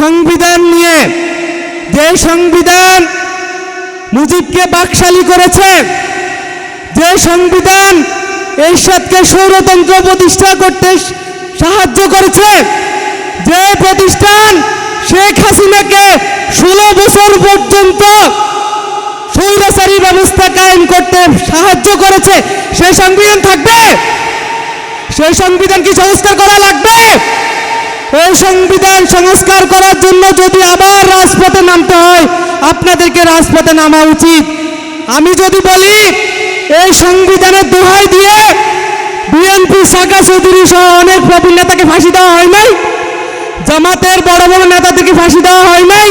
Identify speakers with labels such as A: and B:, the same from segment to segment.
A: সংবিধান নিয়ে যে সংবিধান মুজিবকে বাকশালী করেছে, যে সংবিধান এরশাদকে সৌরতন্ত্র প্রতিষ্ঠা করতে সাহায্য করেছে, যে প্রতিষ্ঠান শেখ হাসিনাকে ষোলো বছর পর্যন্ত স্বৈরাচারী ব্যবস্থা কায়েম করতে সাহায্য করেছে সেই সংবিধান থাকবে? সেই সংবিধান কি সংস্কার করা লাগবে? এই সংবিধান সংস্কার করার জন্য যদি আবার রাজপথে নামতে হয়, আপনাদেরকে রাজপথে নামা উচিত। আমি যদি বলি, এই সংবিধানের দোহাই দিয়ে বিএনপি সাকা চৌধুরী সহ অনেক প্রবীণ নেতাকে ফাঁসি দেওয়া হয় নাই? জামাতের বড় বড় নেতাদেরকে ফাঁসি দেওয়া হয় নাই?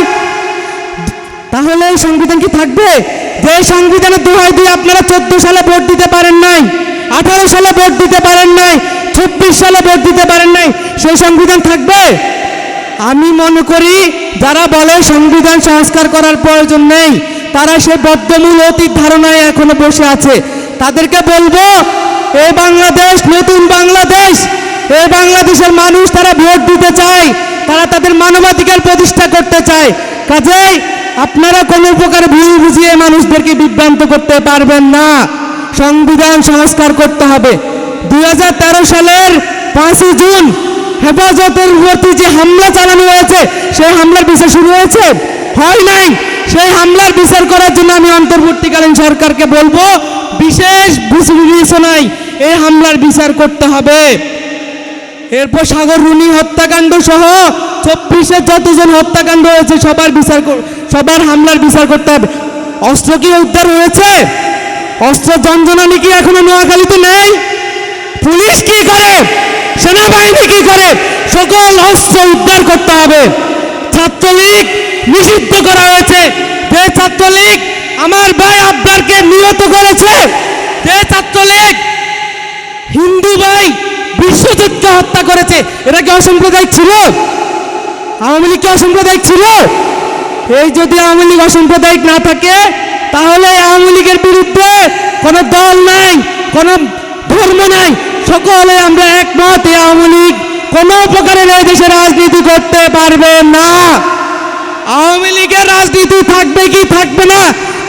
A: তাহলে এই সংবিধান কি থাকবে? যে সংবিধানের দোহাই দিয়ে আপনারা চোদ্দ সালে ভোট দিতে পারেন নাই, আঠারো সালে ভোট দিতে পারেন নাই চব্বিশ সালে ভোট দিতে পারেন নাই, সেই সংবিধান থাকবে? আমি মনে করি যারা বলে সংবিধান সংস্কার করার প্রয়োজন নেই, তারা সে বদ্ধমূল অতীত ধারণায় এখনও বসে আছে। তাদেরকে বলব এই বাংলাদেশ, নতুন বাংলাদেশ এই বাংলাদেশের মানুষ তারা ভোট দিতে চায়, তারা তাদের মানবাধিকার প্রতিষ্ঠা করতে চায়। কাজেই আপনারা কোনো প্রকার ভুল বুঝিয়ে মানুষদেরকে বিভ্রান্ত করতে পারবেন না। সংবিধান সংস্কার করতে হবে। দুই হাজার তেরো সালের পাঁচই জুন হেফাজতের প্রতি যে হামলা চালানো হয়েছে, সেই হামলার বিচার শুরু হয়েছে? হয় নাই। সেই হামলার বিচার করার জন্য আমি অন্তর্বর্তীকালীন সরকারকে বলব, বিশেষ বিবেচনায় এই হামলার বিচার করতে হবে। এরপর সাগর রুনি হত্যাকাণ্ড সহ চব্বিশে যতজন হত্যাকাণ্ড হয়েছে, সবার বিচার সবার হামলার বিচার করতে হবে। অস্ত্র কি উদ্ধার হয়েছে? অস্ত্র জঞ্জনানি কি এখনও নোয়াখালীতে নেই? পুলিশ কি করে? সেনাবাহিনী কি করে? সকল অস্ত্র উদ্ধার করতে হবে। ছাত্রলীগ নিষিদ্ধ করা হয়েছে। যে ছাত্রলীগ, আমার ভাই আব্বারকে নিহত করেছে। যে ছাত্রলীগ, হিন্দু ভাই বিশ্বজিৎকে হত্যা করেছে। এটা কি অসাম্প্রদায়িক ছিল? আওয়ামী লীগ কি অসাম্প্রদায়িক ছিল? এই যদি আওয়ামী লীগ অসাম্প্রদায়িক না থাকে, তাহলে আওয়ামী লীগের বিরুদ্ধে কোনো দল নাই, কোনো ধর্ম নাই। সকলে আমরা একমত আওয়ামী লীগ কোনো প্রকারের এই দেশে রাজনীতি করতে পারবে না। আওয়ামী লীগের রাজনীতি থাকবে কি থাকবে না,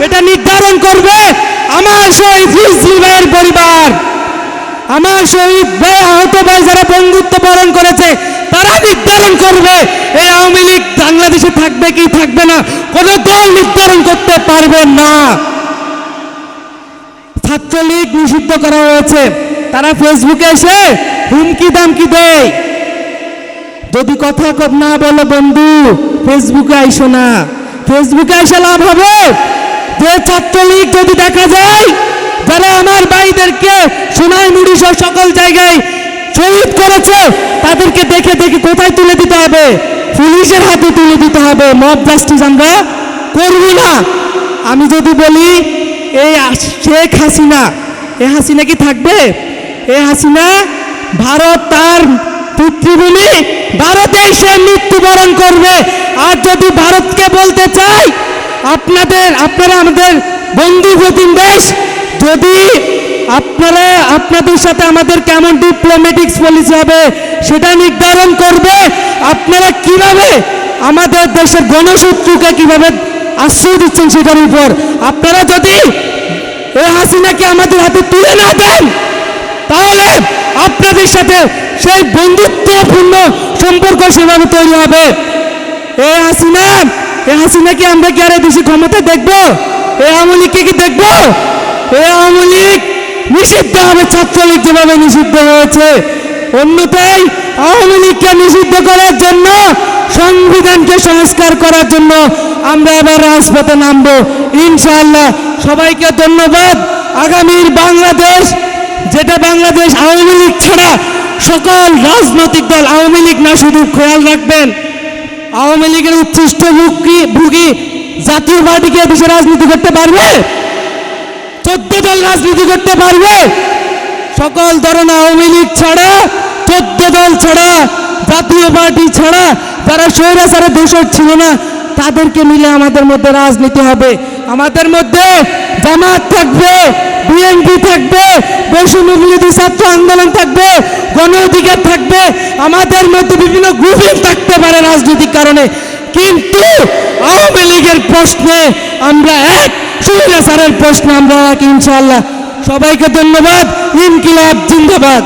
A: এটা নির্ধারণ করবে আমার শহীদ ফিজলি ভাইয়ের পরিবার। আমার শহীদ ভাই আহত ভাই যারা বন্ধুত্ব বরণ করেছে, তারা নির্ধারণ করবে এই আওয়ামী লীগ বাংলাদেশে থাকবে কি থাকবে না, কোনো দল নির্ধারণ করতে পারবে না। ছাত্রলীগ নিষিদ্ধ করা হয়েছে। তারা ফেসবুকে এসে হুমকি দামকি দেয়। যদি কথা না বলো বন্ধু, ফেসবুকে আইসো না। ফেসবুকে এসে লাভ হবে যে ছাত্রলীগ যদি দেখা যায়, যারা আমার ভাইদেরকে সোনাই মুড়ি সহ সকল জায়গায় শহীদ করেছে, তাদেরকে দেখে দেখে কোথায় তুলে দিতে হবে? পুলিশের হাতে তুলে দিতে হবে। মব জাস্টিস আমরা করব না। আমি যদি বলি, এই শেখ হাসিনা, এ হাসিনা কি থাকবে? এ হাসিনা, ভারত তার পিতৃভূমি, ভারতে সে মৃত্যুবরণ করবে। আর যদি ভারতকে বলতে চাই, আপনাদের, আপনারা আমাদের বন্ধু প্রতিম দেশ, যদি আপনারা, আপনাদের সাথে আমাদের কেমন ডিপ্লোম্যাটিক্স পলিসি হবে, সেটা নির্ধারণ করবে। আপনারা কীভাবে আমাদের দেশের গণশত্রুকে কীভাবে আশ্রয় দিচ্ছেন সেটার উপর? আপনারা যদি এ হাসিনাকে আমাদের হাতে তুলে না দেন তাহলে আপনাদের সাথে সেই বন্ধুত্বপূর্ণ সম্পর্ক সেভাবে তৈরি হবে। এ হাসিনা এ হাসিনা কি আমরা কি আরে বেশি ক্ষমতা দেখব? এ আওয়ামী কি দেখব? এ আওয়ামী লীগ নিষিদ্ধ হবে, ছাত্রলীগ যেভাবে নিষিদ্ধ হয়েছে। অন্যথায় আওয়ামী লীগকে নিষিদ্ধ করার জন্য, সংবিধানকে সংস্কার করার জন্য আমরা এবার রাজপথে নামবো। ইনশাআল্লাহ সবাইকে ধন্যবাদ। আগামীর বাংলাদেশ যেটা বাংলাদেশ আওয়ামী লীগ ছাড়া সকল রাজনৈতিক দল আওয়ামী লীগ না, শুধু খেয়াল রাখবেন। আওয়ামী লীগের উচ্ছিষ্ট ভুগি ভুগি জাতীয় পার্টিকে দেশে রাজনীতি করতে পারবে? চোদ্দ দল রাজনীতি করতে পারবে? সকল ধরনের আওয়ামী লীগ ছাড়া, চোদ্দ দল ছাড়া, জাতীয় পার্টি ছাড়া, যারা স্বৈরাচারে দোষর ছিল না, তাদেরকে মিলে আমাদের মধ্যে রাজনীতি হবে। আমাদের মধ্যে জামাত থাকবে। বিএনপি থাকবে বৈষম্য বিরোধী ছাত্র আন্দোলন থাকবে, গণ অধিকার থাকবে, আমাদের মধ্যে বিভিন্ন গ্রুপিং থাকতে পারে রাজনৈতিক কারণে। কিন্তু আওয়ামী লীগের প্রশ্নে আমরা এক সুবিধা স্যারের প্রশ্নে আমরা এক, ইনশাআল্লাহ। সবাইকে ধন্যবাদ, ইনকিলাব, জিন্দাবাদ।